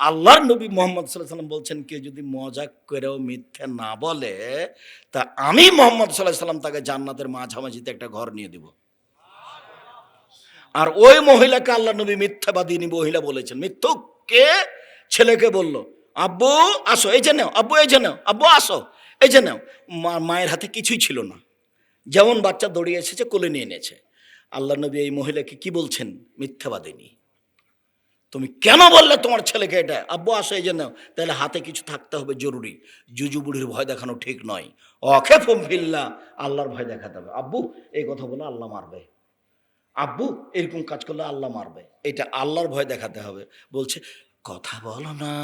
আল্লাহর নবী মোহাম্মদ সাল্লাম বলছেন, কেউ যদি মজাক করেও মিথ্যে না বলে, তা আমি মোহাম্মদ সাল্লাহ সাল্লাম তাকে জান্নাতের মাঝামাঝিতে একটা ঘর নিয়ে দিব। আর ওই মহিলাকে আল্লাহ নবী মিথ্যাবাদিনী মহিলা বলেছেন। মিথ্যুক কে? ছেলেকে বলল, আব্বু, আসো, এই যে নাও, আব্বু, এই যে নাও, আব্বু, আসো, এই যে নাও। মায়ের হাতে কিছুই ছিল না। যেমন বাচ্চা দৌড়িয়ে এসেছে, কোলে নিয়ে এনেছে আল্লাহ নবী এই মহিলাকে কি বলছেন? মিথ্যাবাদিনী তুমি কেন বললে তোমার ছেলেকে এটা? আব্বু, আসো, এই জন্য তাহলে হাতে কিছু থাকতে হবে, জরুরি। জুজু বুড়ির ভয় দেখানো ঠিক নয়। অখে ফিল্লা, আল্লাহর ভয় দেখাতে হবে। আব্বু, এই কথা বলে আল্লাহ মারবে। আব্বু, এরকম কাজ করলে আল্লাহ মারবে। এটা আল্লাহর ভয় দেখাতে হবে। বলছে, কথা বলো না,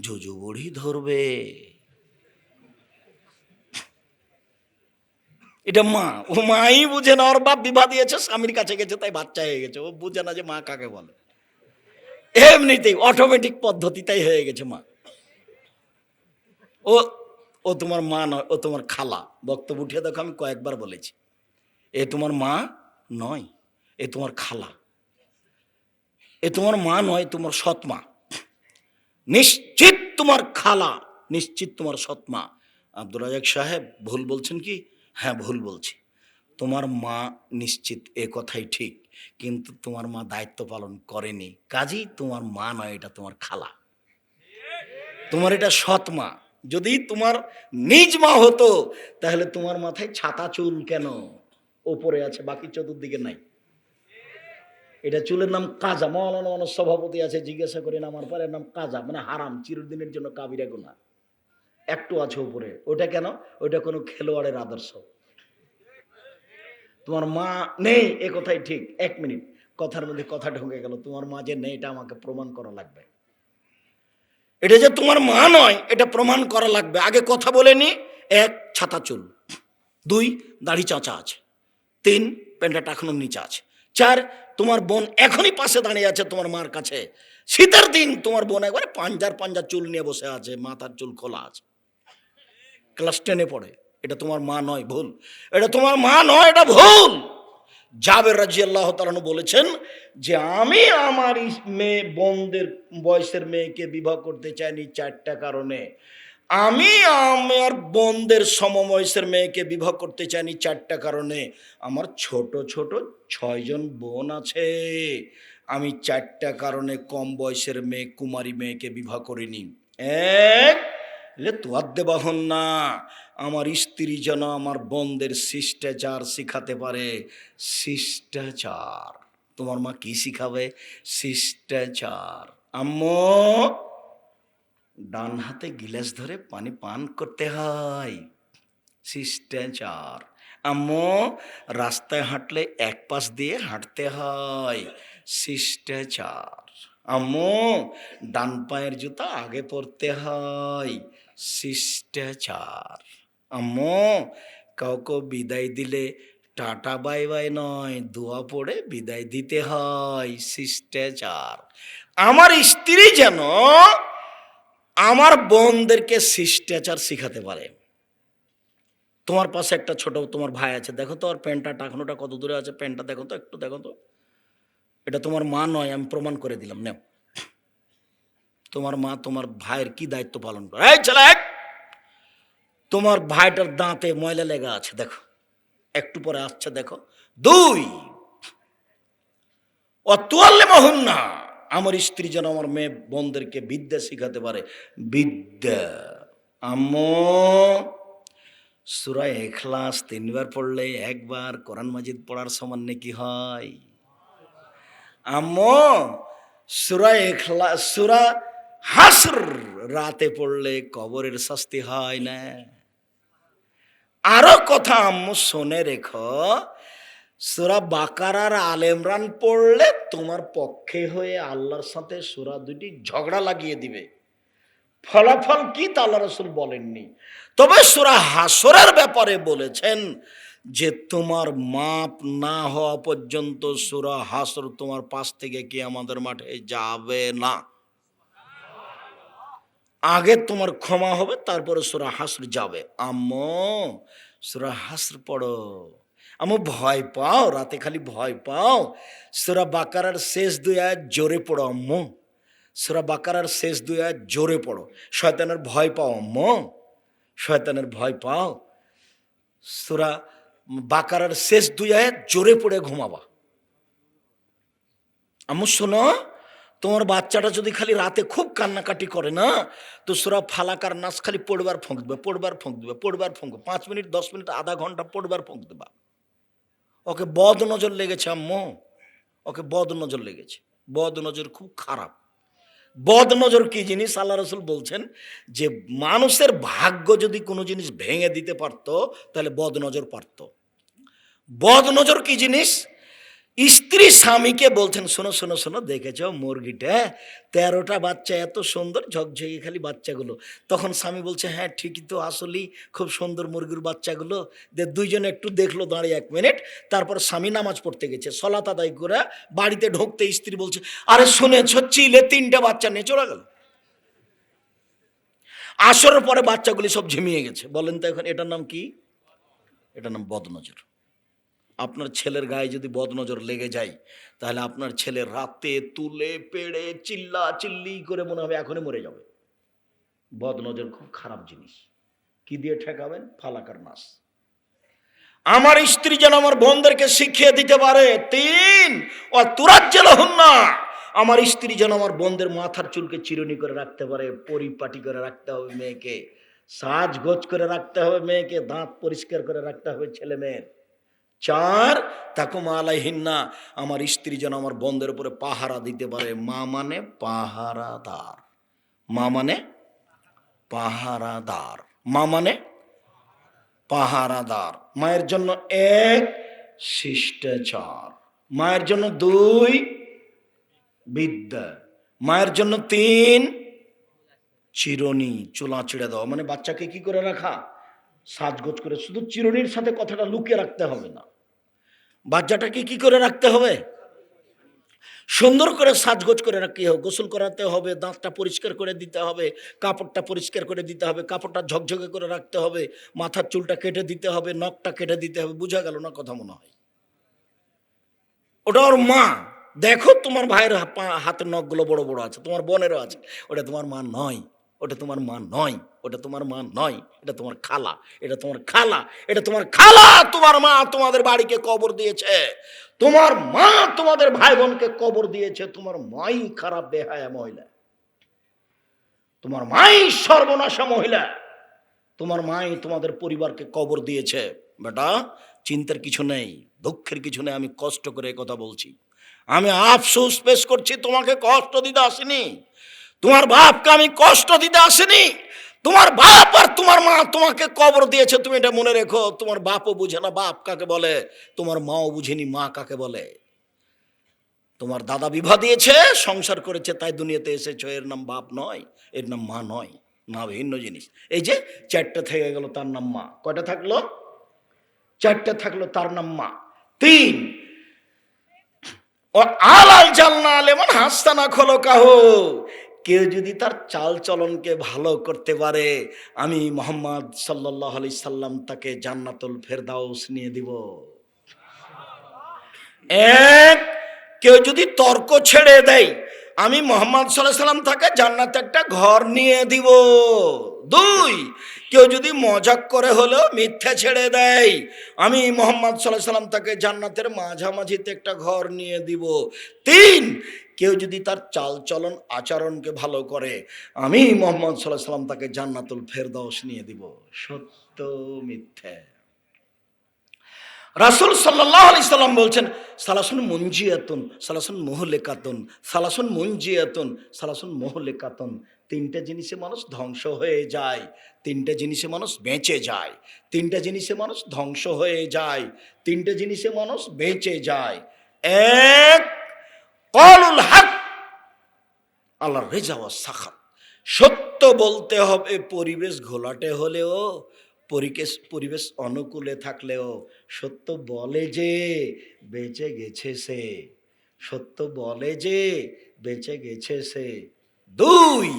জুজু বুড়ি ধরবে। এটা মা, ও মাই বুঝে না, ওর বাপ বিবাহ দিয়েছে, স্বামীর কাছে গেছে, তাই বাচ্চা হয়ে গেছে। ও বুঝে না যে মা কাকে বলে। এমনিতেই অটোমেটিক পদ্ধতিটাই হয়ে গেছে, মা। ও ও তোমার মা নয়, ও তোমার খালা। বক্তব্য উঠিয়ে দেখো, আমি কয়েকবার বলেছি। এ তোমার মা নয়, এ তোমার খালা। এ তোমার মা নয়, তোমার সৎমা নিশ্চিত তোমার খালা, নিশ্চিত তোমার সৎমা আব্দুল রাজাক সাহেব, ভুল বলছেন কি? হ্যাঁ ভুল বলছি। তোমার মা নিশ্চিত, এ কথাই ঠিক। কিন্তু তোমার মা দায়িত্ব পালন করেনি। কাজেই তোমার মা নয়, এটা তোমার খালা। তোমার এটা সৎ মা। যদি তোমার নিজ মা হতো, তাহলে তোমার মাথায় ছাতা চুল কেন? ওপরে আছে, বাকি চতুর্দিকে নাই। এটা চুলের নাম কাজা। মৌলানা মানব সভাপতি আছে, জিজ্ঞাসা করে নামার পরে নাম কাজা। মানে হারাম, চিরদিনের জন্য কাবিরা গুণা একটু আছে উপরে ওটা কেন? ওটা কোনো খেলোয়াড়ের আদর্শ। তোমার মা নেই, এ কথাই ঠিক। এক মিনিট। কথার মধ্যে কথা ঢুকে গেল। তোমার মা যে নেই, এটা আমাকে প্রমাণ করা লাগবে। এটা যে তোমার মা নয়, এটা প্রমাণ করা লাগবে। আগে কথা বলে নি। এক, ছাতা চুল। দুই, দাড়ি চাচা আছে। তিন, প্যান্টটা টাকানোর নিচে আছে। চার, তোমার বোন এখনই পাশে দাঁড়িয়ে আছে তোমার মার কাছে। শীতের দিন তোমার বোন একবারে পাঞ্জার পাঞ্জার চুল নিয়ে বসে আছে, মাথার চুল খোলা আছে। ক্লাস টেনে পড়ে। এটা তোমার মা নয়, ভুল। এটা তোমার মা নয়, এটা ভুল। জাবের রাজি আল্লাহ তালানু বলেছেন যে আমি আমার মেয়ে, বোনদের, বয়সের মেয়েকে বিবাহ করতে চাইনি চারটা কারণে। আমি আমার বোনদের সমবয়সের মেয়েকে বিবাহ করতে চাইনি চারটা কারণে। আমার ছোট ছোট ছয়জন বোন আছে। আমি চারটা কারণে কম বয়সের মেয়ে, কুমারী মেয়েকে বিবাহ করিনি। এক না। আমার স্ত্রী যেন আমার বোনদের শিষ্টাচার শিখাতে পারে। শিষ্টাচার। তোমার মা কি শিখাবে? শিষ্টাচার। আম্মু, ডান হাতে গিলাস ধরে পানি পান করতে হয়। শিষ্টাচার। আম্মু, রাস্তায় হাঁটলে এক পাশ দিয়ে হাঁটতে হয়। শিষ্টাচার। আম্মু, ডান পায়ের জুতা আগে পরতে হয়। শিষ্টাচার। আম্মু, কাউকে বিদায় দিলে টাটা বাই বাই নয়, দোয়া পড়ে বিদায় দিতে হয়, শিষ্টাচার। আমার স্ত্রী যেন আমার বোনদেরকে শিষ্টাচার শিখাতে পারে। তোমার পাশে একটা ছোট তোমার ভাই আছে, দেখো তো আর প্যান্টটা, টাকানোটা কত দূরে আছে, প্যান্টটা দেখো তো, একটু দেখো তো। এটা তোমার মা নয়, আমি প্রমাণ করে দিলাম, নেও। তোমার মা, তোমার ভাইয়ের কি দায়িত্ব পালন করে? এই ছেলে তোমার ভাইটার দাঁতে ময়লা লেগা আছে, দেখো। একটু পরে আসছে, দেখো। দুই! অতুয়াল্লে মোহন না আমার স্ত্রী যেন আমার মেয়ে বোনদেরকে বিদ্যা শিখাতে পারে। বিদ্যা। আম্মু সুরায় এখলাস তিনবার পড়লে একবার কোরআন মাজিদ পড়ার সমান নাকি হয়। আম্মু, সুরা এখলা সুরা হাসর, রাতে পড়লে কবরের শাস্তি হয় না। আরও কথা আম্মু, শোনে রেখো, সুরা বাকারার আল ইমরান পড়লে তোমার পক্ষে হয়ে আল্লাহর সাথে সুরা দুটি ঝগড়া লাগিয়ে দিবে। ফলাফল কি তা আল্লাহ রসুল বলেননি। তবে সুরা হাসরের ব্যাপারে বলেছেন যে, তোমার মাপ না হওয়া পর্যন্ত সুরা হাসর তোমার পাশ থেকে কি আমাদের মাঠে যাবে না। আগে তোমার ক্ষমা হবে, তারপরে সুরা হাসর যাবে। আম্মু, সুরা হাসর পড়ো। আমো ভয় পাও, রাতে খালি ভয় পাও। সুরা বাকারার শেষ দুই আয়াত জোরে পড়ো, আম্মু। সুরা বাকারার শেষ দুই আয়াত জোরে পড়ো। শয়তানের ভয় পাও, আম্ম। শয়তানের ভয় পাও। সুরা বাকারার শেষ দুই আয়াত জোরে পড়ে ঘুমাবা। আম্মু, শোনো। তোমার বাচ্চাটা যদি খালি রাতে খুব কান্নাকাটি করে, না? তো সুরা ফালাকার নাচ খালি পড়বার ফোঁক দেবে, পড়বার ফোঁক দেবে, পড়বার ফোঁক পাঁচ মিনিট, দশ মিনিট, আধা ঘণ্টা পড়বার ফোঁক দেবা। ওকে বদ নজর লেগেছে, আম্মু। ওকে বদ নজর লেগেছে। বদ নজর খুব খারাপ। বদ নজর কি জিনিস? আল্লাহ রসুল বলছেন যে, মানুষের ভাগ্য যদি কোনো জিনিস ভেঙে দিতে পারতো, তাহলে বদ নজর পারত। বদ নজর কি জিনিস? স্ত্রী স্বামীকে বলছেন, শোনো শোনো শোনো, দেখেছ মুরগিটা? তেরোটা বাচ্চা এত সুন্দর, ঝকঝকে খালি বাচ্চাগুলো। তখন স্বামী বলছে হ্যাঁ ঠিকই তো, আসলেই খুব সুন্দর মুরগির বাচ্চাগুলো। যে দুইজনে একটু দেখল, দাঁড়িয়ে এক মিনিট, তারপর স্বামী নামাজ পড়তে গেছে। সলাত আদায় করে বাড়িতে ঢুকতে স্ত্রী বলছে, আরে শুনেছ, চিলে তিনটা বাচ্চা নিয়ে চলে গেল? আসরের পরে বাচ্চাগুলি সব ঝিমিয়ে গেছে। বলেন তো এখন, এটার নাম কি? এটার নাম বদনজর। আপনার ছেলের গায়ে যদি বদনজর লেগে যায়, তাহলে আপনার ছেলে রাতে তুলে পেড়ে চিল্লা চিল্লি করে মনে হবে এখনই মরে যাবে। বদনজর খুব খারাপ জিনিস। কি দিয়ে ঠেকাবেন? ফালাকার নাস আমার স্ত্রী যেন আমার বোনদেরকে শিখিয়ে দিতে পারে, তিন ও তুরাজ্জেল হন না আমার স্ত্রী যেন আমার বোনদের মাথার চুলকে চিরুনি করে রাখতে পারে, পরিপাটি করে রাখতে হবে মেয়েকে সাজ গোজ করে রাখতে হবে মেয়েকে, দাঁত পরিষ্কার করে রাখতে হবে ছেলে মেয়ের। চার তাকুমা আলাইহিন্না, আমার স্ত্রী যেন আমার বন্ধের উপরে পাহারা দিতে পারে। মা মানে পাহারাদার। মা মানে পাহারাদার। মা মানে পাহারাদার। মায়ের জন্য এক, শিষ্টাচার। মায়ের জন্য দুই, বিদ্যা। মায়ের জন্য তিন, চিরনি। চুলা চিড়ে দেওয়া মানে বাচ্চাকে কি করে রাখা? সাজগোজ করে। শুধু চিরনির সাথে কথাটা লুকিয়ে রাখতে হবে না। বাচ্চাটাকে কি করে রাখতে হবে? সুন্দর করে সাজগোজ করে রাখতে হবে, গোসল করাতে হবে, দাঁতটা পরিষ্কার করে দিতে হবে, কাপড়টা পরিষ্কার করে দিতে হবে, কাপড়টা ঝকঝকে করে রাখতে হবে, মাথার চুলটা কেটে দিতে হবে, নখটা কেটে দিতে হবে, বোঝা গেল না কথা মনে হয়? ওটা ওর মা। দেখো তোমার ভাইয়ের হাতের নখগুলো বড় বড় আছে, তোমার বোনেরও আছে, ওটা তোমার মা নয়। ওটা তোমার মা নয়, ওটা তোমার মা নয়, এটা তোমার খালা, এটা তোমার খালা, এটা তোমার খালা তোমার মা তোমাদের বাড়িকে কবর দিয়েছে। তোমার মা তোমাদের ভাই বোনকে কবর দিয়েছে, তোমার মাই খারাপ, বেহায়া মহিলা। তোমার মাই সর্বনাশা মহিলা। তোমার মাই তোমাদের পরিবারকে কবর দিয়েছে। বেটা, চিন্তার কিছু নেই, দুঃখের কিছু নেই, আমি কষ্ট করে কথা বলছি। আমি আফসোস পেশ করছি, তোমাকে কষ্ট দিতে আসিনি। তোমার বাপকে আমি কষ্ট দিতে আসিনি। তোমার বাপ আর তোমার মা তোমাকে কবর দিয়েছে, তুমি এটা মনে রেখো। তোমার বাপও বুঝে না, বাপ কাকে বলে? তোমার মাও বুঝেনি, মা কাকে বলে? তোমার দাদা বিবাহ দিয়েছে, সংসার করেছে, তাই দুনিয়াতে এসেছ। এর নাম বাপ নয়, এর নাম মা নয় না ভিন্ন জিনিস। এই যে চারটে থেকে গেল তার নাম মা। কয়টা থাকল? চারটে থাকল তার নাম মা। তিন, ও আলাল জালনা আলেমন হাস্তানা খোলো কাহ কেউ যদি তার চাল চলনকে ভালো করতে পারে, আমি মোহাম্মদ সাল্লাহ আলি সাল্লাম তাকে জান্নাতুল ফেরদাউস নিয়ে দিব। এক, কেউ যদি তর্ক ছেড়ে দেয় আমি মোহাম্মদ সাল্লাহ সাল্লাম তাকে জান্নাতে একটা ঘর নিয়ে দিব। দুই, কেউ যদি মজাক করে হলেও মিথ্যা ছেড়ে দেয়। আমি মোহাম্মদ সাল্লাহ সাল্লাম তাকে জান্নাতের মাঝামাঝিতে একটা ঘর নিয়ে দিব। তিন, কেউ যদি তার চাল চলন আচরণকে ভালো করে, আমি মোহাম্মদ সাল্লাহ সাল্লাম তাকে জান্নাতুল ফেরদৌস নিয়ে দিব। সত্য মিথ্যা। রাসুল সাল্লাহ আলি সাল্লাম বলছেন, সালাসুন মঞ্জিয়াতুন সালাসুন মোহলেকাতুন, সালাসুন মঞ্জিয়াতুন সালাসুন মোহলেকাতুন। তিনটা জিনিসে মানুষ ধ্বংস হয়ে যায়, তিনটা জিনিসে মানুষ বেঁচে যায়, তিনটা জিনিসে মানুষ ধ্বংস হয়ে যায়, তিনটা জিনিসে মানুষ বেঁচে যায়। এক, কলুল হক আল্লাহ রেজা ও সাখাত। সত্য বলতে হবে, পরিবেশ ঘোলাটে হলেও পরিবেশ পরিবেশ অনুকূলে থাকলেও সত্য বলে যে বেঁচে গেছে সে, সত্য বলে যে বেঁচে গেছে সে। দুই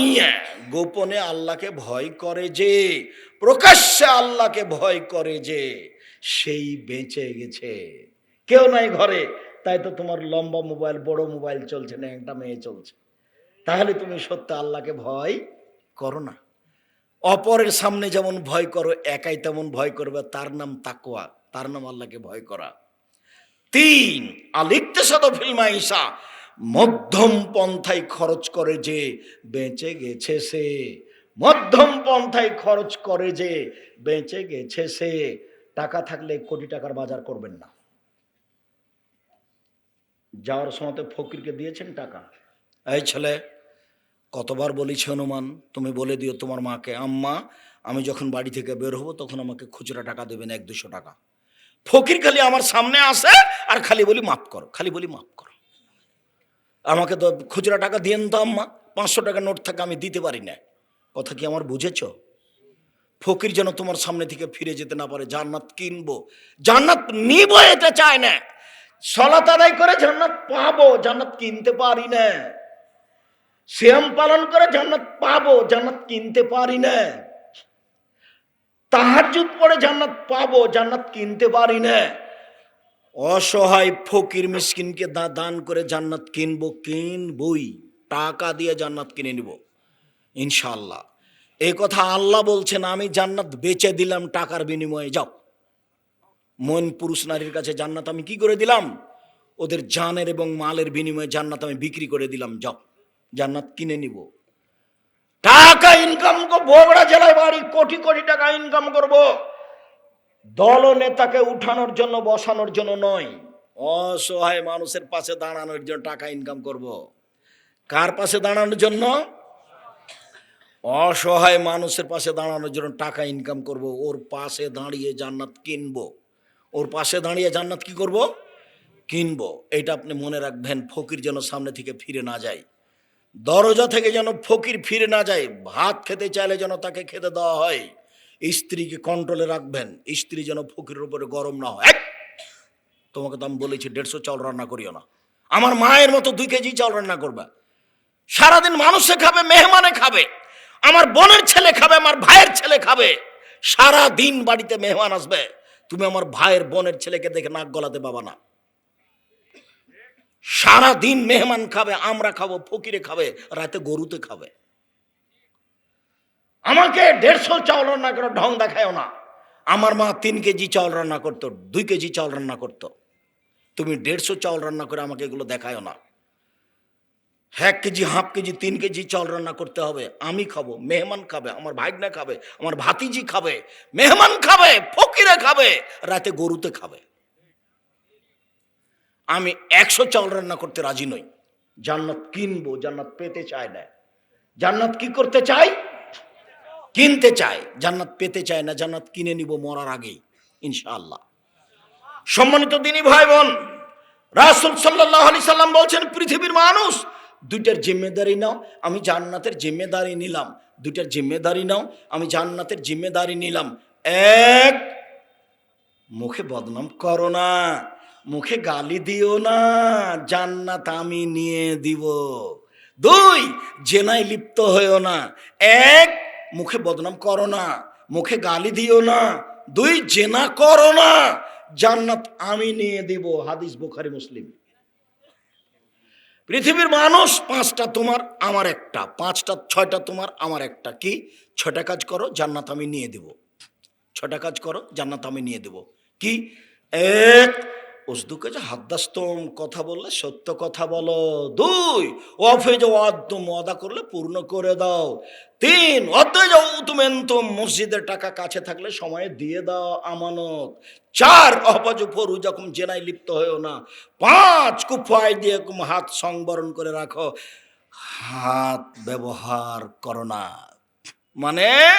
নিয়ে গোপনে আল্লাহকে ভয় করে যে, প্রকাশ্যে আল্লাহকে ভয় করে যে সেই বেঁচে গেছে। কেউ নাই ঘরে, তাই তো তোমার লম্বা মোবাইল, বড় মোবাইল চলছে না, একটা মেয়ে চলছে। তাহলে তুমি সত্য আল্লাহকে ভয় করো না। অপরের সামনে যেমন ভয় করো, একাই তেমন ভয় করবে। তার নাম তাকওয়া, তার নাম আল্লাহকে ভয় করা। তিন আলিপ্ত শত ফিল্মা ঈশা মধ্যম পন্থায় খরচ করে যে বেঁচে গেছে সে। মধ্যম পন্থায় খরচ করে যে বেঁচে গেছে সে। টাকা থাকলে কোটি টাকার বাজার করবেন না। যাওয়ার সময় ফকিরকে দিয়েছেন টাকা। এই ছেলে কতবার বলেছি, হনুমান, তুমি বলে দিও তোমার মাকে, আম্মা, আমি যখন বাড়ি থেকে বের হব তখন আমাকে খুচরা টাকা দেবেন এক দুশো টাকা। ফকির খালি আমার সামনে আসে আর খালি বলি, মাফ করো, খালি বলি, মাফ করো। আমাকে তো খুচরা টাকা দিয়েন তো আম্মা, পাঁচশো টাকা নোট থাকে, আমি দিতে পারি না। কথা কি আমার বুঝেছ? ফকির যেন তোমার সামনে থেকে ফিরে যেতে না পারে, জান্নাত কিনবো। জান্নাত নিব, এটা চায় না। সলাত আদায় করে জান্নাত পাবো, জান্নাত কিনতে পারি না। শ্যাম পালন করে জান্নাত পাবো, জান্নাত কিনতে পারি না। তাহাজুদ পড়ে জান্নাত পাবো, জান্নাত কিনতে পারি না। অসহায় ফকির মিসকিনকে দান করে জান্নাত কিনবো, কিনবই। টাকা দিয়ে জান্নাত কিনে নিব ইনশাল্লাহ এই কথা আল্লাহ বলছেন, আমি জান্নাত বেচে দিলাম টাকার বিনিময়ে, যাও। মন পুরুষ নারীর কাছে জান্নাত আমি কি করে দিলাম? ওদের জানের এবং মালের বিনিময়ে জান্নাত আমি বিক্রি করে দিলাম, যাও। জান্নাত কিনে নিব। টাকা ইনকাম বগুড়া জেলায় বাড়ি, কোটি কোটি টাকা ইনকাম করব। দল নেতাকে উঠানোর জন্য, বসানোর জন্য নয়, অসহায় মানুষের পাশে দাঁড়ানোর জন্য টাকা ইনকাম করব। কার পাশে দাঁড়ানোর জন্য? অসহায় মানুষের পাশে দাঁড়ানোর জন্য টাকা ইনকাম করব। ওর পাশে দাঁড়িয়ে জান্নাত কিনবো। ওর পাশে দাঁড়িয়ে জান্নাত কি করব? কিনবো। এটা আপনি মনে রাখবেন, ফকির যেন সামনে থেকে ফিরে না যায়। দরজা থেকে যেন ফকির ফিরে না যায়, ভাত খেতে চাইলে যেন তাকে খেতে দেওয়া হয়। স্ত্রীকে কন্ট্রোলে রাখবেন, স্ত্রী যেন ফকিরের উপরে গরম না হয়! তোমাকে তো আমি বলেছি, দেড়শো চাল রান্না করিও না। আমার মায়ের মতো দুই কেজি চাল রান্না করবে। সারাদিন মানুষে খাবে, মেহমানে খাবে, আমার বোনের ছেলে খাবে, আমার ভাইয়ের ছেলে খাবে। সারা দিন বাড়িতে মেহমান আসবে, তুমি আমার ভাইয়ের বোনের ছেলেকে দেখে নাক গলাতে পাবা না। সারা দিন মেহমান খাবে, আমরা খাব, ফকিরে খাবে, রাতে গরুতে খাবে। আমাকে দেড়শো চাউল রান্না করে, ঢং দেখায়ও না। আমার মা তিন কেজি চাউল রান্না করতো, দুই কেজি চাউল রান্না করতো। তুমি দেড়শো চাউল রান্না করে আমাকে এগুলো দেখায়ও না। এক কেজি, হাফ কেজি, তিন কেজি চাউল রান্না করতে হবে, আমি খাব, মেহমান খাবে, আমার ভাইগনা খাবে, আমার ভাতিজি খাবে, মেহমান খাবে, ফকিরে খাবে, রাতে গরুতে খাবে। আমি একশো চাউল রান্না করতে রাজি নই। জান্নাত কিনবো, জান্নাত পেতে চায় না। জান্নাত কি করতে চাই কিনতে চায়। জান্নাত পেতে চায় না, জান্নাত কিনে নিব মরার আগেই, ইনশাআল্লাহ। সম্মানিত দিনী ভাই বোন রাসুল সাল্লাহ আলি সাল্লাম বলছেন, পৃথিবীর মানুষ, দুইটার জিম্মেদারি নাও, আমি জান্নাতের জিম্মেদারি নিলাম। দুইটার জিম্মেদারি নাও, আমি জান্নাতের জিম্মেদারি নিলাম। এক, মুখে বদনাম করো না। মুখে গালি দিও না, জান্নাত আমি নিয়ে দিব। দুই, জেনায় লিপ্ত হয়েও না। এক, মুখে বদনাম করো না, মুখে গালি দিও না। দুই, জেনা করো না, জান্নাত আমি নিয়ে দিব। হাদিস বুখারি, মুসলিম। পৃথিবীর মানুষ, পাঁচটা তোমার, আমার একটা। পাঁচটা, ছয়টা তোমার, আমার একটা। কি? ছয়টা কাজ করো, জান্নাত আমি নিয়ে দেব। ছয়টা কাজ করো, জান্নাত আমি নিয়ে দেব। কি? এক ওসদুকে যে হাদ্দাস্তম কথা বললে, সত্য কথা বলো। দুই অফে যে অদ্যম অদা করলে পূর্ণ করে দাও। তিন অদ্বৈ যে উতুমেন্তম মসজিদের টাকা কাছে থাকলে সময়ে দিয়ে দাও আমানত। চার অহবাজ ফরু যখন জেনায় লিপ্ত হয়েও না। পাঁচ, কুফায় দিয়ে হাত সংবরণ করে রাখো। হাত ব্যবহার করো না। মানে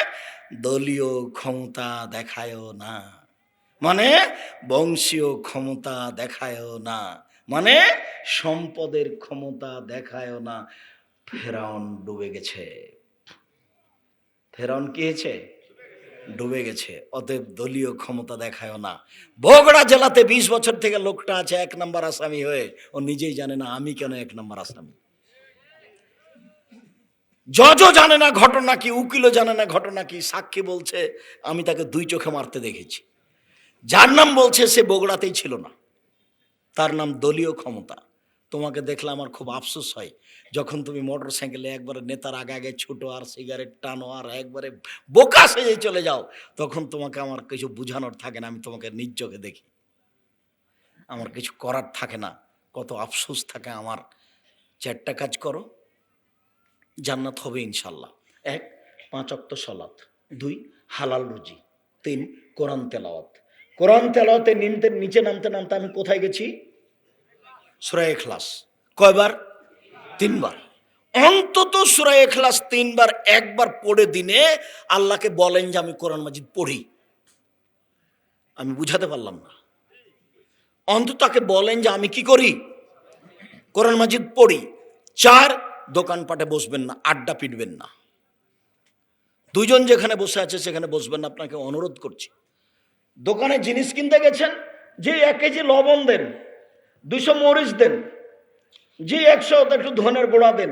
দলীয় ক্ষমতা দেখায়ও না। মানে বংশীয় ক্ষমতা দেখায়ও না মানে সম্পদের ক্ষমতা দেখায়ও না। ফেরাউন ডুবে গেছে। ফেরাউন কি হয়েছে? ডুবে গেছে। অতএব দলীয় ক্ষমতা দেখায়ও না। বগুড়া জেলাতে বিশ বছর থেকে লোকটা আছে এক নম্বর আসামি হয়ে। ও নিজেই জানে না আমি কেন এক নম্বর আসামি। জজও জানে না ঘটনা কি, উকিলও জানে না ঘটনা কি, সাক্ষী বলছে, আমি তাকে দুই চোখে মারতে দেখেছি। যার নাম বলছে সে বগুড়াতেই ছিল না। তার নাম দলীয় ক্ষমতা। তোমাকে দেখলে আমার খুব আফসোস হয়, যখন তুমি মোটর সাইকেলে একবারে নেতার আগে আগে ছুটো আর সিগারেট টানো আর একবারে বোকা সেজে চলে যাও, তখন তোমাকে আমার কিছু বোঝানোর থাকে না, আমি তোমাকে নিজ চোখে দেখি। আমার কিছু করার থাকে না, কত আফসোস থাকে আমার। চারটা কাজ করো, জান্নাত হবে ইনশাল্লাহ। এক, পাঁচ অক্ত সলাৎ দুই, হালাল রুজি। তিন, কোরআন তেলাওয়াত। কোরআন তেলাওয়াতে নিমতে নিচে নামতে নামতে আমি কোথায় গেছি? সুরায় এখলাস কয়বার? তিনবার। অন্তত সুরায় এখলাস তিনবার, একবার পড়ে দিনে আল্লাহকে বলেন যে আমি কোরআন মাজিদ পড়ি। আমি বুঝাতে পারলাম না। অন্তত তাকে বলেন যে আমি কি করি? কোরআন মাজিদ পড়ি। চার, দোকানপাটে বসবেন না, আড্ডা পিটবেন না। দুজন যেখানে বসে আছে সেখানে বসবেন না। আপনাকে অনুরোধ করছি। দোকানে জিনিস কিনতে গেছেন, যে এক কেজি লবণ দেন দুশো মরিচ দেন, যে একশো একটু ধনের গোড়া দেন,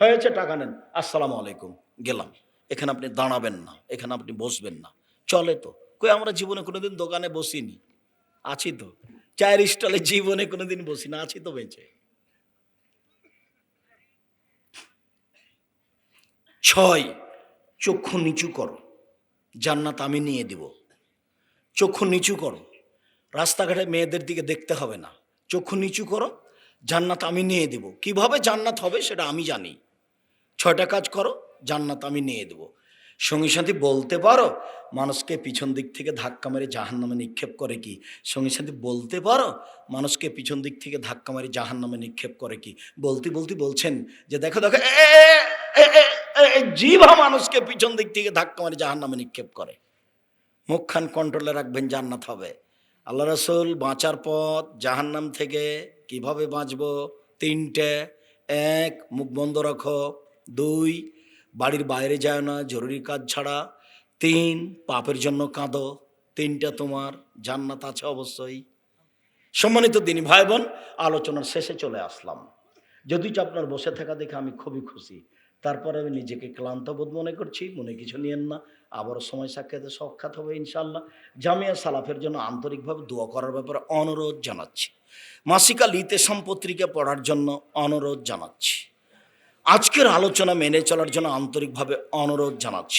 হয়েছে টাকা নেন। আসসালামু আলাইকুম, গেলাম। এখানে আপনি দাঁড়াবেন না, এখানে আপনি বসবেন না। চলে তো। কই, আমরা জীবনে কোনোদিন দোকানে বসিনি। আছি তো। চায়ের স্টলে জীবনে কোনোদিন বসি না আছি তো বেঁচে। ছয়, চক্ষু নিচু করো। জান্নাত আমি নিয়ে দিব। চক্ষু নিচু করো। রাস্তাঘাটে মেয়েদের দিকে দেখতে হবে না। চক্ষু নিচু করো, জান্নাত আমি নিয়ে দেব। কীভাবে জান্নাত হবে সেটা আমি জানি। ছয়টা কাজ করো, জান্নাত আমি নিয়ে দেব। সঙ্গী সাথী বলতে পারো, মানুষকে পিছন দিক থেকে ধাক্কা মেরে জাহান নামে নিক্ষেপ করে কি? সঙ্গী সাথী বলতে পারো, মানুষকে পিছন দিক থেকে ধাক্কা মেরে জাহান নামে নিক্ষেপ করে কি? বলতে বলতে বলছেন যে, দেখো দেখো জিভা মানুষকে পিছন দিক থেকে ধাক্কা মেরে জাহান নামে নিক্ষেপ করে। মুখখান কন্ট্রোলে রাখবেন, জান্নাত হবে। আল্লাহ রসুল বাঁচার পথ, জাহান্নাম থেকে কীভাবে বাঁচব? তিনটে। এক, মুখ বন্ধ রাখো। দুই, বাড়ির বাইরে যায় না, জরুরি কাজ ছাড়া। তিন, পাপের জন্য কাঁদো। তিনটা তোমার, জান্নাত আছে অবশ্যই। সম্মানিত দিনী ভাই বোন আলোচনার শেষে চলে আসলাম। যদি আপনার বসে থাকা দেখে আমি খুবই খুশি। তারপরে আমি নিজেকে ক্লান্ত বোধ মনে করছি, মনে কিছু নিয়েন না। আবারও সময় সাক্ষাতে সাক্ষাৎ হবে ইনশাল্লাহ জামিয়া সালাফের জন্য আন্তরিকভাবে দোয়া করার ব্যাপারে অনুরোধ জানাচ্ছি। মাসিকা লিতে সম্পত্রিকা পড়ার জন্য অনুরোধ জানাচ্ছি। আজকের আলোচনা মেনে চলার জন্য আন্তরিকভাবে অনুরোধ জানাচ্ছি।